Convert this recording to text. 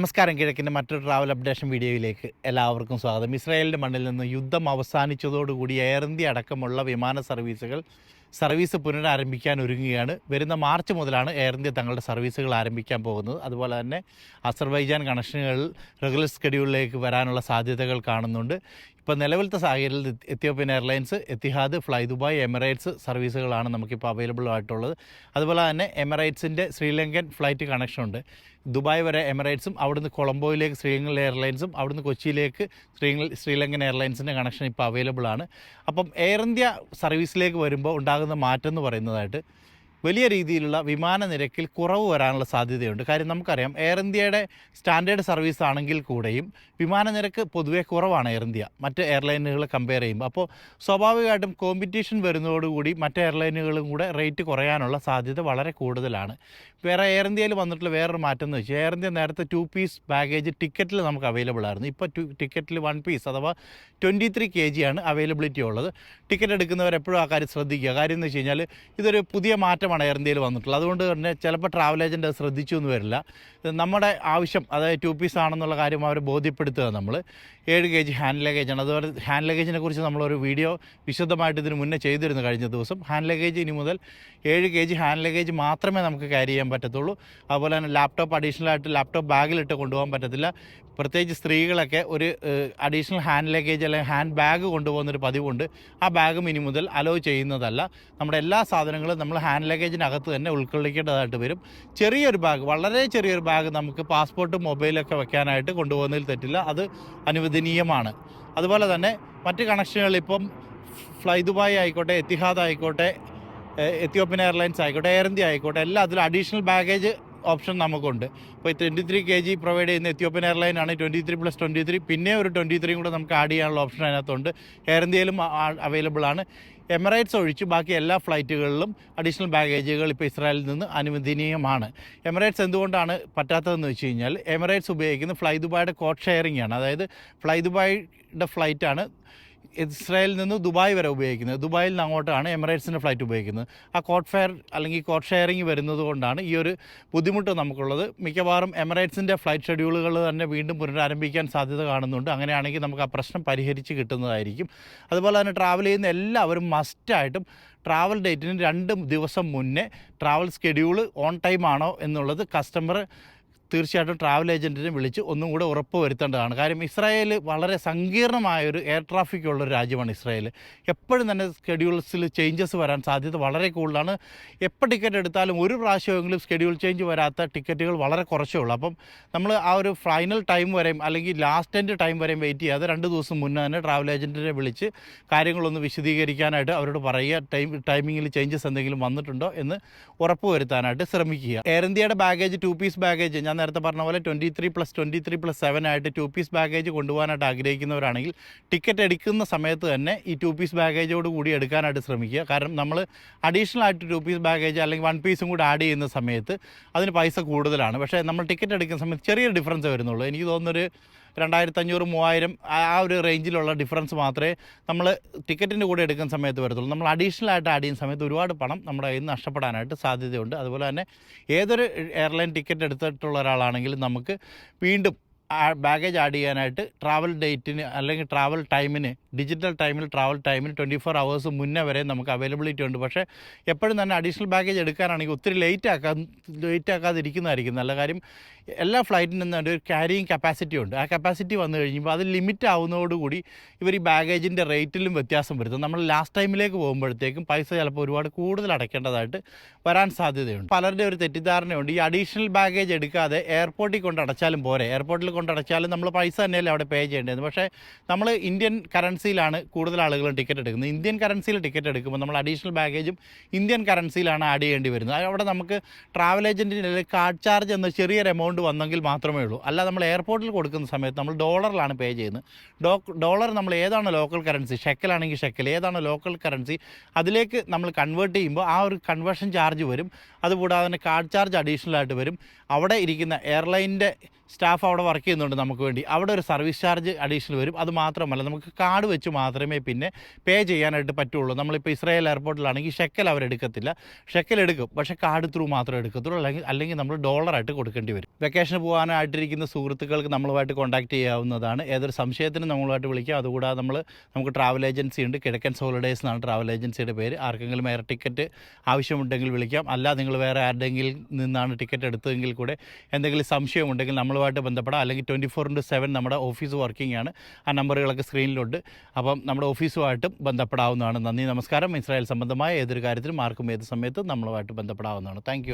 നമസ്കാരം കിഴക്കിന്റെ മറ്റൊരു travel updation വീഡിയോയിലേക്ക് എല്ലാവർക്കും സ്വാഗതം. ഇസ്രായേലിന്റെ മണ്ണിൽ നിന്ന് യുദ്ധം അവസാനിച്ചതോടുകൂടി എയർ ഇന്ത്യ അടക്കമുള്ള വിമാന സർവീസുകൾ സർവീസ് പുനരാരംഭിക്കാൻ ഒരുങ്ങുകയാണ്. വരുന്ന മാർച്ച് മുതലാണ് എയർ ഇന്ത്യ തങ്ങളുടെ സർവീസുകൾ ആരംഭിക്കാൻ പോകുന്നത്. അതുപോലെ തന്നെ അസർബൈജാൻ കണക്ഷനുകൾ റെഗുലർ സ്കെഡ്യൂളിലേക്ക് വരാനുള്ള സാധ്യതകൾ കാണുന്നുണ്ട്. ഇപ്പോൾ നിലവിലത്തെ സാഹചര്യത്തിൽ Ethiopian Airlines Etihad fly Dubai Emirates സർവീസുകളാണ് നമുക്കിപ്പോൾ അവൈലബിൾ ആയിട്ടുള്ളത്. അതുപോലെ തന്നെ എമിറേറ്റ്സിന്റെ ശ്രീലങ്കൻ ഫ്ലൈറ്റ് കണക്ഷൻ ഉണ്ട്. ദുബായ് വരെ എമിറേറ്റ്സും അവിടുന്ന് കൊളംബോയിലേക്ക് ശ്രീലങ്കൻ എയർലൈൻസും അവിടുന്ന് കൊച്ചിയിലേക്ക് ശ്രീലങ്ക ശ്രീലങ്കൻ എയർലൈൻസിന്റെ കണക്ഷൻ ഇപ്പോൾ അവൈലബിൾ ആണ്. അപ്പം എയർ ഇന്ത്യ സർവീസിലേക്ക് വരുമ്പോൾ ഉണ്ടാകുന്ന മാറ്റം എന്ന് പറയുന്നതായിട്ട് വലിയ രീതിയിലുള്ള വിമാന നിരക്കിൽ കുറവ് വരാനുള്ള സാധ്യതയുണ്ട്. കാര്യം നമുക്കറിയാം എയർ ഇന്ത്യയുടെ സ്റ്റാൻഡേർഡ് സർവീസ് ആണെങ്കിൽ കൂടെയും വിമാന നിരക്ക് പൊതുവേ കുറവാണ് എയർ ഇന്ത്യ മറ്റ് എയർലൈനുകളെ കമ്പയർ ചെയ്യുമ്പോൾ. അപ്പോൾ സ്വാഭാവികമായിട്ടും കോമ്പറ്റീഷൻ വരുന്നതോടുകൂടി മറ്റ് എയർലൈനുകളും കൂടെ റേറ്റ് കുറയാനുള്ള സാധ്യത വളരെ കൂടുതലാണ്. വേറെ എയർ ഇന്ത്യയിൽ വന്നിട്ടുള്ള വേറൊരു മാറ്റം എന്ന് വെച്ചാൽ എയർ ഇന്ത്യ നേരത്തെ ടു പീസ് ബാഗേജ് ടിക്കറ്റിൽ നമുക്ക് അവൈലബിൾ ആയിരുന്നു. ഇപ്പോൾ ടിക്കറ്റിൽ വൺ പീസ് അഥവാ ട്വന്റി ത്രീ കെ ജി ആണ് അവൈലബിലിറ്റി ഉള്ളത്. ടിക്കറ്റ് എടുക്കുന്നവർ എപ്പോഴും ആ കാര്യം ശ്രദ്ധിക്കുക. കാര്യം എന്ന് വെച്ച് കഴിഞ്ഞാൽ ഇതൊരു പുതിയ മാറ്റമാണ് എയർ ഇന്ത്യയിൽ വന്നിട്ടുള്ളത്. അതുകൊണ്ട് തന്നെ ചിലപ്പോൾ ട്രാവൽ ഏജന്റ് അത് ശ്രദ്ധിച്ചു എന്ന് വരില്ല. നമ്മുടെ ആവശ്യം അതായത് ടു പീസ് ആണെന്നുള്ള കാര്യം അവരെ ബോധ്യപ്പെടുത്തുക നമ്മൾ ഏഴ് കെ ജി ഹാൻഡ് ലഗേജാണ് അതുപോലെ ഹാൻഡ് ലഗേജിനെ കുറിച്ച് നമ്മളൊരു വീഡിയോ വിശദമായിട്ട് ഇതിന് മുന്നേ ചെയ്തിരുന്നു കഴിഞ്ഞ ദിവസം. ഹാൻഡ് ലഗേജ് ഇനി മുതൽ ഏഴ് കെ ജി ഹാൻഡ് ലഗേജ് മാത്രമേ നമുക്ക് ക്യാരി ചെയ്യാൻ പറ്റത്തുള്ളൂ. അതുപോലെ തന്നെ ലാപ്ടോപ്പ് അഡീഷണൽ ആയിട്ട് ലാപ്ടോപ്പ് ബാഗിലിട്ട് കൊണ്ടുപോകാൻ പറ്റത്തില്ല. പ്രത്യേകിച്ച് സ്ത്രീകളൊക്കെ ഒരു അഡീഷണൽ ഹാൻഡ് ലഗേജ് അല്ലെങ്കിൽ ഹാൻഡ് ബാഗ് കൊണ്ടുപോകുന്നൊരു പതിവുണ്ട്. ആ ബാഗും ഇനി മുതൽ അലോ ചെയ്യുന്നതല്ല. നമ്മുടെ എല്ലാ സാധനങ്ങളും നമ്മൾ ഹാൻഡ് ലഗേജിനകത്ത് തന്നെ ഉൾക്കൊള്ളിക്കേണ്ടതായിട്ട് വരും. ചെറിയൊരു ബാഗ് വളരെ ചെറിയൊരു ബാഗ് നമുക്ക് പാസ്പോർട്ടും മൊബൈലൊക്കെ വെക്കാനായിട്ട് കൊണ്ടുപോകുന്നതിൽ തെറ്റില്ല. അത് അനുവദനീയമാണ്. അതുപോലെ തന്നെ മറ്റ് കണക്ഷനുകൾ ഇപ്പം ഫ്ലൈ ദുബായ് ആയിക്കോട്ടെ എത്തിഹാദ് ആയിക്കോട്ടെ എത്യോപ്യൻ എയർലൈൻസ് ആയിക്കോട്ടെ എയർ ഇന്ത്യ ആയിക്കോട്ടെ എല്ലാം അതിൽ അഡീഷണൽ ബാഗേജ് ഓപ്ഷൻ നമുക്കുണ്ട്. ഇപ്പോൾ twenty three K G provide ചെയ്യുന്ന എത്യോപ്യൻ ആണ് twenty three plus twenty three പിന്നെ ഒരു ട്വന്റി ത്രീയും കൂടെ നമുക്ക് ആഡ് ചെയ്യാനുള്ള ഓപ്ഷൻ അതിനകത്തുണ്ട്. എയർ ഇന്ത്യയിലും അവൈലബിൾ ആണ്. എമിറേറ്റ്സ് ഒഴിച്ച് ബാക്കി എല്ലാ ഫ്ലൈറ്റുകളിലും അഡീഷണൽ ബാഗേജുകൾ ഇപ്പോൾ ഇസ്രായേലിൽ നിന്ന് അനുവദനീയമാണ്. എമിറേറ്റ്സ് എന്തുകൊണ്ടാണ് പറ്റാത്തതെന്ന് വെച്ച് കഴിഞ്ഞാൽ എമിറേറ്റ്സ് ഉപയോഗിക്കുന്ന ഫ്ലൈ ദുബായുടെ കോട്ട് ഷെയറിംഗ് ആണ്. അതായത് ഫ്ലൈ ദുബായുടെ ഫ്ലൈറ്റാണ് ഇസ്രായേലിൽ നിന്ന് ദുബായ് വരെ ഉപയോഗിക്കുന്നത്. ദുബായിൽ നിന്ന് അങ്ങോട്ടാണ് എമിറേറ്റ്സിന്റെ ഫ്ലൈറ്റ് ഉപയോഗിക്കുന്നത്. ആ കോട്ട് ഫെയർ അല്ലെങ്കിൽ കോട്ട് ഷെയറിങ് വരുന്നത് കൊണ്ടാണ് ഈ ഒരു ബുദ്ധിമുട്ട് നമുക്കുള്ളത്. മിക്കവാറും എമിറേറ്റ്സിന്റെ ഫ്ലൈറ്റ് ഷെഡ്യൂളുകൾ തന്നെ വീണ്ടും പുനരാരംഭിക്കാൻ സാധ്യത കാണുന്നുണ്ട്. അങ്ങനെയാണെങ്കിൽ നമുക്ക് ആ പ്രശ്നം പരിഹരിച്ച് കിട്ടുന്നതായിരിക്കും. അതുപോലെ തന്നെ ട്രാവൽ ചെയ്യുന്ന എല്ലാവരും മസ്റ്റായിട്ടും ട്രാവൽ ഡേറ്റിന് രണ്ട് ദിവസം മുന്നേ ട്രാവൽ സ്കെഡ്യൂൾ ഓൺ ടൈം ആണോ എന്നുള്ളത് കസ്റ്റമർ തീർച്ചയായിട്ടും ട്രാവൽ ഏജന്റിനെ വിളിച്ച് ഒന്നും കൂടെ ഉറപ്പ് വരുത്തേണ്ടതാണ്. കാര്യം ഇസ്രായേൽ വളരെ സങ്കീർണമായൊരു എയർ ട്രാഫിക് ഉള്ള ഒരു രാജ്യമാണ് ഇസ്രായേൽ എപ്പോഴും തന്നെ സ്കെഡ്യൂൾസിൽ ചേഞ്ചസ് വരാൻ സാധ്യത വളരെ കൂടുതലാണ്. എപ്പോൾ ടിക്കറ്റ് എടുത്താലും ഒരു പ്രാവശ്യമെങ്കിലും സ്കെഡ്യൂൾ ചേഞ്ച് വരാത്ത ടിക്കറ്റുകൾ വളരെ കുറച്ചേ ഉള്ളൂ. അപ്പം നമ്മൾ ആ ഒരു ഫൈനൽ ടൈം വരെയും അല്ലെങ്കിൽ ലാസ്റ്റ് എൻഡ് ടൈം വരെയും വെയിറ്റ് ചെയ്യാതെ രണ്ട് ദിവസം മുന്നേ തന്നെ ട്രാവൽ ഏജന്റിനെ വിളിച്ച് കാര്യങ്ങളൊന്ന് വിശദീകരിക്കാനായിട്ട് അവരോട് പറയുക ടൈം ടൈമിങ്ങിൽ ചേഞ്ചസ് എന്തെങ്കിലും വന്നിട്ടുണ്ടോ എന്ന് ഉറപ്പ് വരുത്താനായിട്ട് ശ്രമിക്കുക. എയർ ഇന്ത്യയുടെ ബാഗേജ് ടു പീസ് ബാഗേജ് ഞാൻ നേരത്തെ പറഞ്ഞ പോലെ twenty three plus twenty three plus seven ആയിട്ട് ടു പീസ് ബാഗേജ് കൊണ്ടുപോകാനായിട്ട് ആഗ്രഹിക്കുന്നവരാണെങ്കിൽ ടിക്കറ്റ് എടുക്കുന്ന സമയത്ത് തന്നെ ഈ ടു പീസ് ബാഗേജോട് കൂടി എടുക്കാനായിട്ട് ശ്രമിക്കുക. കാരണം നമ്മൾ അഡീഷണൽ ആയിട്ട് ടു പീസ് ബാഗേജ് അല്ലെങ്കിൽ വൺ പീസും കൂടി ആഡ് ചെയ്യുന്ന സമയത്ത് അതിന് പൈസ കൂടുതലാണ്. പക്ഷേ നമ്മൾ ടിക്കറ്റ് എടുക്കുന്ന സമയത്ത് ചെറിയൊരു ഡിഫറൻസ് വരുന്നുള്ളൂ. എനിക്ക് തോന്നുന്നൊരു രണ്ടായിരത്തി അഞ്ഞൂറ് മൂവായിരം ആ ഒരു റേഞ്ചിലുള്ള ഡിഫറൻസ് മാത്രമേ നമ്മൾ ടിക്കറ്റിന്റെ കൂടെ എടുക്കുന്ന സമയത്ത് വരത്തുള്ളൂ. നമ്മൾ അഡീഷണൽ ആയിട്ട് ആഡ് ചെയ്യുന്ന സമയത്ത് ഒരുപാട് പണം നമ്മുടെ കയ്യിൽ നിന്ന് നഷ്ടപ്പെടാനായിട്ട് സാധ്യതയുണ്ട്. അതുപോലെ തന്നെ ഏതൊരു എയർലൈൻ ടിക്കറ്റ് എടുത്തിട്ടുള്ള ഒരാളാണെങ്കിലും നമുക്ക് വീണ്ടും ബാഗേജ് ആഡ് ചെയ്യാനായിട്ട് ട്രാവൽ ഡേറ്റിന് അല്ലെങ്കിൽ ട്രാവൽ ടൈമിന് ഡിജിറ്റൽ ടൈമിൽ ട്രാവൽ ടൈമിന് ട്വന്റി ഫോർ അവേഴ്സ് മുന്നേ വരെ നമുക്ക് അവൈലബിലിറ്റി ഉണ്ട്. പക്ഷേ എപ്പോഴും തന്നെ അഡീഷണൽ ബാഗേജ് എടുക്കാനാണെങ്കിൽ ഒത്തിരി ലേറ്റ് ആക്കാൻ ലേറ്റ് ആക്കാതിരിക്കുന്നതായിരിക്കും നല്ല കാര്യം. എല്ലാ ഫ്ലൈറ്റിനും തന്നെ ഒരു ക്യാരിയിങ് കപ്പാസിറ്റി ഉണ്ട്. ആ കപ്പാസിറ്റി വന്നു കഴിയുമ്പോൾ അത് ലിമിറ്റ് ആവുന്നതോടുകൂടി ഇവർ ഈ ബാഗേജിന്റെ റേറ്റിലും വ്യത്യാസം വരുത്തും. നമ്മൾ ലാസ്റ്റ് ടൈമിലേക്ക് പോകുമ്പോഴത്തേക്കും പൈസ ചിലപ്പോൾ ഒരുപാട് കൂടുതൽ അടയ്ക്കേണ്ടതായിട്ട് വരാൻ സാധ്യതയുണ്ട്. പലരുടെ ഒരു തെറ്റിദ്ധാരണയുണ്ട്. ഈ അഡീഷണൽ ബാഗേജ് എടുക്കാതെ എയർപോർട്ടിൽ കൊണ്ട് അടച്ചാലും പോരെ. എയർപോർട്ടിൽ കൊണ്ട് അടച്ചാലും നമ്മൾ പൈസ തന്നെയല്ലേ അവിടെ പേ ചെയ്യേണ്ടത്. പക്ഷേ നമ്മൾ ഇന്ത്യൻ കറൻസിയിലാണ് കൂടുതൽ ആളുകളും ടിക്കറ്റ് എടുക്കുന്നത്. ഇന്ത്യൻ കറൻസിയിൽ ടിക്കറ്റ് എടുക്കുമ്പോൾ നമ്മൾ അഡീഷണൽ ബാഗേജും ഇന്ത്യൻ കറൻസിയിലാണ് ആഡ് ചെയ്യേണ്ടി വരുന്നത്. അവിടെ നമുക്ക് ട്രാവൽ ഏജന്റിന്റെ കാർഡ് ചാർജ് എന്ന ചെറിയൊരു എമൗണ്ട് വന്നെങ്കിൽ മാത്രമേ ഉള്ളൂ. അല്ല നമ്മൾ എയർപോർട്ടിൽ കൊടുക്കുന്ന സമയത്ത് നമ്മൾ ഡോളറിലാണ് പേ ചെയ്യുന്നത്. ഡോളർ നമ്മൾ ഏതാണ് ലോക്കൽ കറൻസി ഷെക്കലാണെങ്കിൽ ഷെക്കൽ ഏതാണ് ലോക്കൽ കറൻസി അതിലേക്ക് നമ്മൾ കൺവേർട്ട് ചെയ്യുമ്പോൾ ആ ഒരു കൺവേർഷൻ ചാർജ് വരും. അതുകൂടാതെ തന്നെ കാർഡ് ചാർജ് അഡീഷണൽ ആയിട്ട് വരും. അവിടെ ഇരിക്കുന്ന എയർലൈനിന്റെ സ്റ്റാഫ് അവിടെ വർക്ക് ചെയ്യുന്നുണ്ട് നമുക്ക് വേണ്ടി. അവിടെ ഒരു സർവീസ് ചാർജ് അഡീഷണൽ വരും. അത് മാത്രമല്ല നമുക്ക് കാർഡ് വെച്ച് മാത്രമേ പിന്നെ പേ ചെയ്യാനായിട്ട് പറ്റുള്ളൂ. നമ്മളിപ്പോൾ ഇസ്രായേൽ എയർപോർട്ടിലാണെങ്കിൽ ഷെക്കൽ അവരെടുക്കത്തില്ല ഷെക്കൽ എടുക്കും. പക്ഷേ കാർഡ് ത്രൂ മാത്രമേ എടുക്കത്തുള്ളൂ. അല്ലെങ്കിൽ അല്ലെങ്കിൽ നമ്മൾ ഡോളറായിട്ട് കൊടുക്കേണ്ടി വരും. വെക്കേഷന് പോകാനായിട്ടിരിക്കുന്ന സുഹൃത്തുക്കൾക്ക് നമ്മളുമായിട്ട് കോൺടാക്ട് ചെയ്യാവുന്നതാണ്. ഏതൊരു സംശയത്തിനും നമ്മളുമായിട്ട് വിളിക്കാം. അതുകൂടാതെ നമ്മൾ നമുക്ക് ട്രാവൽ ഏജൻസി ഉണ്ട്. കിഴക്കൻ സോളിഡേഴ്സ് എന്നാണ് ട്രാവൽ ഏജൻസിയുടെ പേര്. ആർക്കെങ്കിലും എയർ ടിക്കറ്റ് ആവശ്യമുണ്ടെങ്കിൽ വിളിക്കാം. അല്ല നിങ്ങൾ വേറെ ആരുടെങ്കിൽ നിന്നാണ് ടിക്കറ്റ് എടുത്തതെങ്കിൽ കൂടെ എന്തെങ്കിലും സംശയമുണ്ടെങ്കിൽ നമ്മളുമായിട്ട് ബന്ധപ്പെടാം. അല്ലെങ്കിൽ ട്വന്റി ഫോർ ഇന്റു സെവൻ നമ്മുടെ ഓഫീസ് വർക്കിംഗ് ആണ്. ആ നമ്പറുകളൊക്കെ സ്ക്രീനിലുണ്ട് അപ്പം നമ്മുടെ ഓഫീസുമായിട്ടും ബന്ധപ്പെടാവുന്നതാണ്. നന്ദി നമസ്കാരം. ഇസ്രായേൽ സംബന്ധമായ ഏതൊരു കാര്യത്തിലും ആർക്കും ഏത് സമയത്തും നമ്മളുമായിട്ട് ബന്ധപ്പെടാവുന്നതാണ്. താങ്ക്